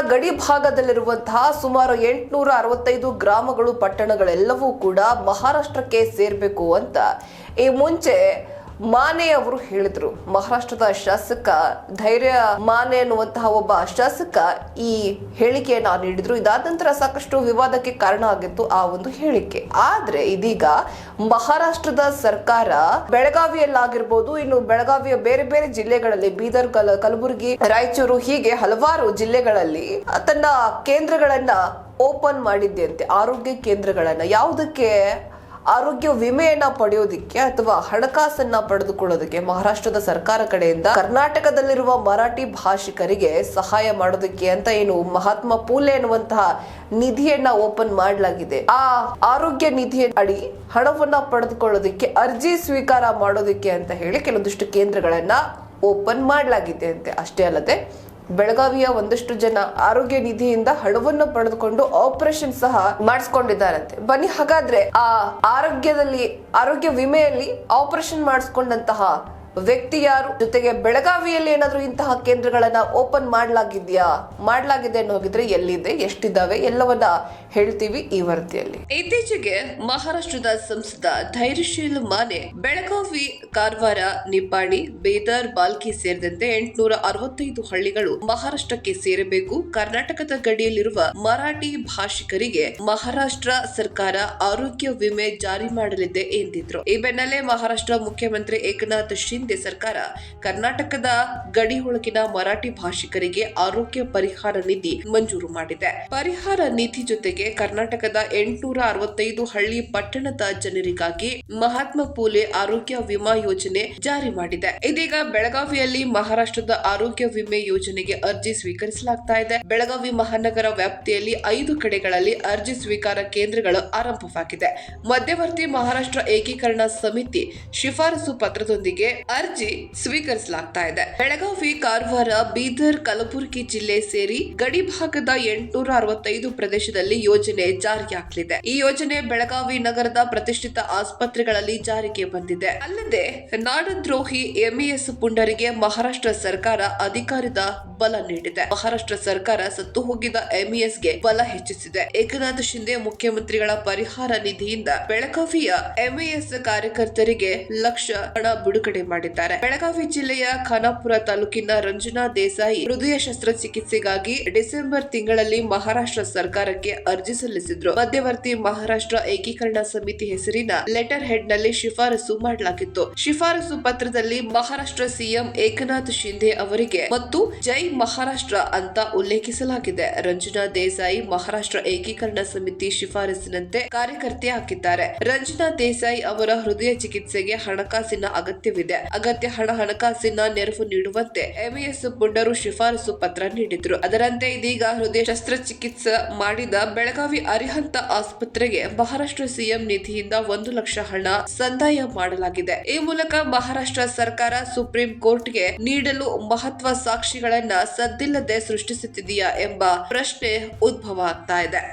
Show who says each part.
Speaker 1: ಗಡಿ ಭಾಗದಲ್ಲಿರುವಂತಹ ಸುಮಾರು ಎಂಟುನೂರ ಅರವತ್ತೈದು ಗ್ರಾಮಗಳು ಪಟ್ಟಣಗಳೆಲ್ಲವೂ ಕೂಡ ಮಹಾರಾಷ್ಟ್ರಕ್ಕೆ ಸೇರಬೇಕು ಅಂತ. ಈ ಮುಂಚೆ ಮಾನೆ ಅವರು ಹೇಳಿದ್ರು. ಮಹಾರಾಷ್ಟ್ರದ ಶಾಸಕ, ಧೈರ್ಯ ಮಾನೆ ಅನ್ನುವಂತಹ ಒಬ್ಬ ಶಾಸಕ ಈ ಹೇಳಿಕೆಯನ್ನ ನೀಡಿದ್ರು. ಇದಾದ ನಂತರ ಸಾಕಷ್ಟು ವಿವಾದಕ್ಕೆ ಕಾರಣ ಆಗಿತ್ತು ಆ ಒಂದು ಹೇಳಿಕೆ. ಆದ್ರೆ ಇದೀಗ ಮಹಾರಾಷ್ಟ್ರದ ಸರ್ಕಾರ ಬೆಳಗಾವಿಯಲ್ಲಾಗಿರ್ಬೋದು, ಇನ್ನು ಬೆಳಗಾವಿಯ ಬೇರೆ ಬೇರೆ ಜಿಲ್ಲೆಗಳಲ್ಲಿ, ಬೀದರ್, ಕಲ, ಕಲಬುರಗಿ, ರಾಯಚೂರು ಹೀಗೆ ಹಲವಾರು ಜಿಲ್ಲೆಗಳಲ್ಲಿ ತನ್ನ ಕೇಂದ್ರಗಳನ್ನ ಓಪನ್ ಮಾಡಿದ್ದಂತೆ ಆರೋಗ್ಯ ಕೇಂದ್ರಗಳನ್ನ. ಯಾವುದಕ್ಕೆ ಆರೋಗ್ಯ ವಿಮೆಯನ್ನ ಪಡೆಯೋದಿಕ್ಕೆ ಅಥವಾ ಹಣಕಾಸನ್ನ ಪಡೆದುಕೊಳ್ಳೋದಕ್ಕೆ ಮಹಾರಾಷ್ಟ್ರದ ಸರ್ಕಾರ ಕಡೆಯಿಂದ ಕರ್ನಾಟಕದಲ್ಲಿರುವ ಮರಾಠಿ ಭಾಷಿಕರಿಗೆ ಸಹಾಯ ಮಾಡೋದಕ್ಕೆ ಅಂತ ಏನು ಮಹಾತ್ಮ ಪೂಲೆ ಎನ್ನುವಂತಹ ನಿಧಿಯನ್ನ ಓಪನ್ ಮಾಡಲಾಗಿದೆ. ಆ ಆರೋಗ್ಯ ನಿಧಿಯ ಅಡಿ ಹಣವನ್ನ ಪಡೆದುಕೊಳ್ಳೋದಕ್ಕೆ ಅರ್ಜಿ ಸ್ವೀಕಾರ ಮಾಡೋದಕ್ಕೆ ಅಂತ ಹೇಳಿ ಕೆಲವೊಂದಿಷ್ಟು ಕೇಂದ್ರಗಳನ್ನ ಓಪನ್ ಮಾಡಲಾಗಿದೆ ಅಂತೆ. ಅಷ್ಟೇ ಅಲ್ಲದೆ ಬೆಳಗಾವಿಯ ಒಂದಷ್ಟು ಜನ ಆರೋಗ್ಯ ನಿಧಿಯಿಂದ ಹಣವನ್ನು ಪಡೆದುಕೊಂಡು ಆಪರೇಷನ್ ಸಹ ಮಾಡಿಸ್ಕೊಂಡಿದ್ದಾರಂತೆ. ಬನ್ನಿ, ಹಾಗಾದ್ರೆ ಆ ಆರೋಗ್ಯದಲ್ಲಿ, ಆರೋಗ್ಯ ವಿಮೆಯಲ್ಲಿ ಆಪರೇಷನ್ ಮಾಡಿಸ್ಕೊಂಡಂತಹ ವ್ಯಕ್ತಿ ಯಾರು? ಜೊತೆಗೆ ಬೆಳಗಾವಿಯಲ್ಲಿ ಏನಾದರೂ ಇಂತಹ ಕೇಂದ್ರಗಳನ್ನ ಓಪನ್ ಮಾಡಲಾಗಿದ್ಯಾ? ಮಾಡಲಾಗಿದೆ ಅನ್ನೋಗಿದ್ರೆ ಎಲ್ಲಿದೆ? ಎಷ್ಟಿದ್ದಾವೆ ಎಲ್ಲವನ್ನ ಹೇಳ್ತೀವಿ ಈ ವರದಿಯಲ್ಲಿ. ಇತ್ತೀಚೆಗೆ ಮಹಾರಾಷ್ಟ್ರದ ಸಂಸದ ಧೈರ್ಯಶೀಲ್ ಮಾನೆ ಬೆಳಗಾವಿ ಕಾರವಾರ, ನಿಪ್ಪಾಣಿ, ಬೇದರ್, ಬಾಲ್ಕಿ ಸೇರಿದಂತೆ ಎಂಟುನೂರ ಅರವತ್ತೈದು ಹಳ್ಳಿಗಳು ಮಹಾರಾಷ್ಟ್ರಕ್ಕೆ ಸೇರಬೇಕು. ಕರ್ನಾಟಕದ ಗಡಿಯಲ್ಲಿರುವ ಮರಾಠಿ ಭಾಷಿಕರಿಗೆ ಮಹಾರಾಷ್ಟ್ರ ಸರ್ಕಾರ ಆರೋಗ್ಯ ವಿಮೆ ಜಾರಿ ಮಾಡಲಿದೆ ಎಂದಿದ್ರು. ಈ ಬೆನ್ನಲ್ಲೇ ಮಹಾರಾಷ್ಟ್ರ ಮುಖ್ಯಮಂತ್ರಿ ಏಕನಾಥ್ ಸರ್ಕಾರ ಕರ್ನಾಟಕದ ಗಡಿ ಒಳಗಿನ ಮರಾಠಿ ಭಾಷಿಕರಿಗೆ ಆರೋಗ್ಯ ಪರಿಹಾರ ನಿಧಿ ಮಂಜೂರು ಮಾಡಿದೆ. ಪರಿಹಾರ ನಿಧಿ ಜೊತೆಗೆ ಕರ್ನಾಟಕದ ಎಂಟುನೂರ ಅರವತ್ತೈದು ಹಳ್ಳಿ ಪಟ್ಟಣದ ಜನರಿಗಾಗಿ ಮಹಾತ್ಮ ಪೂಲೆ ಆರೋಗ್ಯ ವಿಮಾ ಯೋಜನೆ ಜಾರಿ ಮಾಡಿದೆ. ಇದೀಗ ಬೆಳಗಾವಿಯಲ್ಲಿ ಮಹಾರಾಷ್ಟ್ರದ ಆರೋಗ್ಯ ವಿಮೆ ಯೋಜನೆಗೆ ಅರ್ಜಿ ಸ್ವೀಕರಿಸಲಾಗ್ತಾ ಇದೆ. ಬೆಳಗಾವಿ ಮಹಾನಗರ ವ್ಯಾಪ್ತಿಯಲ್ಲಿ ಐದು ಕಡೆಗಳಲ್ಲಿ ಅರ್ಜಿ ಸ್ವೀಕಾರ ಕೇಂದ್ರಗಳು ಆರಂಭವಾಗಿದೆ. ಮಧ್ಯವರ್ತಿ ಮಹಾರಾಷ್ಟ್ರ ಏಕೀಕರಣ ಸಮಿತಿ ಶಿಫಾರಸು ಪತ್ರದೊಂದಿಗೆ ಅರ್ಜಿ ಸ್ವೀಕರಿಸಲಾಗ್ತಾ ಇದೆ. ಬೆಳಗಾವಿ, ಕಾರವಾರ, ಬೀದರ್, ಕಲಬುರಗಿ ಜಿಲ್ಲೆ ಸೇರಿ ಗಡಿ ಭಾಗದ ಎಂಟುನೂರ ಅರವತ್ತೈದು ಪ್ರದೇಶದಲ್ಲಿ ಯೋಜನೆ ಜಾರಿಯಾಗಲಿದೆ. ಈ ಯೋಜನೆ ಬೆಳಗಾವಿ ನಗರದ ಪ್ರತಿಷ್ಠಿತ ಆಸ್ಪತ್ರೆಗಳಲ್ಲಿ ಜಾರಿಗೆ ಬಂದಿದೆ. ಅಲ್ಲದೆ, ನಾಡದ್ರೋಹಿ ಎಂಇಎಸ್ ಪುಂಡರಿಗೆ ಮಹಾರಾಷ್ಟ್ರ ಸರ್ಕಾರ ಅಧಿಕಾರದ ಬಲ ನೀಡಿದೆ. ಮಹಾರಾಷ್ಟ್ರ ಸರ್ಕಾರ ಸತ್ತು ಹೋಗಿದ ಎಂಇಎಸ್ಗೆ ಬಲ ಹೆಚ್ಚಿಸಿದೆ. ಏಕನಾಥ್ ಶಿಂದೆ ಮುಖ್ಯಮಂತ್ರಿಗಳ ಪರಿಹಾರ ನಿಧಿಯಿಂದ ಬೆಳಗಾವಿಯ ಎಂಇಎಸ್ ಕಾರ್ಯಕರ್ತರಿಗೆ ಲಕ್ಷ ಹಣ ಬಿಡುಗಡೆ ಮಾಡಿದ್ದಾರೆ. ಬೆಳಗಾವಿ ಜಿಲ್ಲೆಯ ಖಾನಾಪುರ ತಾಲೂಕಿನ ರಂಜನಾ ದೇಸಾಯಿ ಹೃದಯ ಶಸ್ತ್ರಚಿಕಿತ್ಸೆಗಾಗಿ ಡಿಸೆಂಬರ್ ತಿಂಗಳಲ್ಲಿ ಮಹಾರಾಷ್ಟ್ರ ಸರ್ಕಾರಕ್ಕೆ ಅರ್ಜಿ ಸಲ್ಲಿಸಿದ್ರು. ಮಧ್ಯವರ್ತಿ ಮಹಾರಾಷ್ಟ್ರ ಏಕೀಕರಣ ಸಮಿತಿ ಹೆಸರಿನ ಲೆಟರ್ ಹೆಡ್ನಲ್ಲಿ ಶಿಫಾರಸು ಮಾಡಲಾಗಿತ್ತು. ಶಿಫಾರಸು ಪತ್ರದಲ್ಲಿ ಮಹಾರಾಷ್ಟ್ರ ಸಿಎಂ ಏಕನಾಥ್ ಶಿಂಧೆ ಅವರಿಗೆ ಮತ್ತು ಜೈ ಮಹಾರಾಷ್ಟ್ರ ಅಂತ ಉಲ್ಲೇಖಿಸಲಾಗಿದೆ. ರಂಜನಾ ದೇಸಾಯಿ ಮಹಾರಾಷ್ಟ್ರ ಏಕೀಕರಣ ಸಮಿತಿ ಶಿಫಾರಸಿನಂತೆ ಕಾರ್ಯಕರ್ತೆ ಹಾಕಿದ್ದಾರೆ. ರಂಜನಾ ದೇಸಾಯಿ ಅವರ ಹೃದಯ ಚಿಕಿತ್ಸೆಗೆ ಹಣಕಾಸಿನ ಅಗತ್ಯವಿದೆ. ಅಗತ್ಯ ಹಣ ಹಣಕಾಸಿನ ನೆರವು ನೀಡುವಂತೆ ಎಂಇಎಸ್ ಪುಂಡರು ಶಿಫಾರಸು ಪತ್ರ ನೀಡಿದ್ರು. ಅದರಂತೆ ಇದೀಗ ಹೃದಯ ಶಸ್ತ್ರಚಿಕಿತ್ಸೆ ಮಾಡಿದ ಬೆಳಗಾವಿ ಅರಿಹಂತ ಆಸ್ಪತ್ರೆಗೆ ಮಹಾರಾಷ್ಟ್ರ ಸಿಎಂ ನಿಧಿಯಿಂದ ಒಂದು ಲಕ್ಷ ಹಣ ಸಂದಾಯ ಮಾಡಲಾಗಿದೆ. ಈ ಮೂಲಕ ಮಹಾರಾಷ್ಟ್ರ ಸರ್ಕಾರ ಸುಪ್ರೀಂ ಕೋರ್ಟ್ಗೆ ನೀಡಲು ಮಹತ್ವ ಸಾಕ್ಷಿಗಳನ್ನ ಸದ್ದಿಲ್ಲದೆ ಸೃಷ್ಟಿಸುತ್ತಿದೆಯಾ ಎಂಬ ಪ್ರಶ್ನೆ ಉದ್ಭವ ಆಗ್ತಾ ಇದೆ.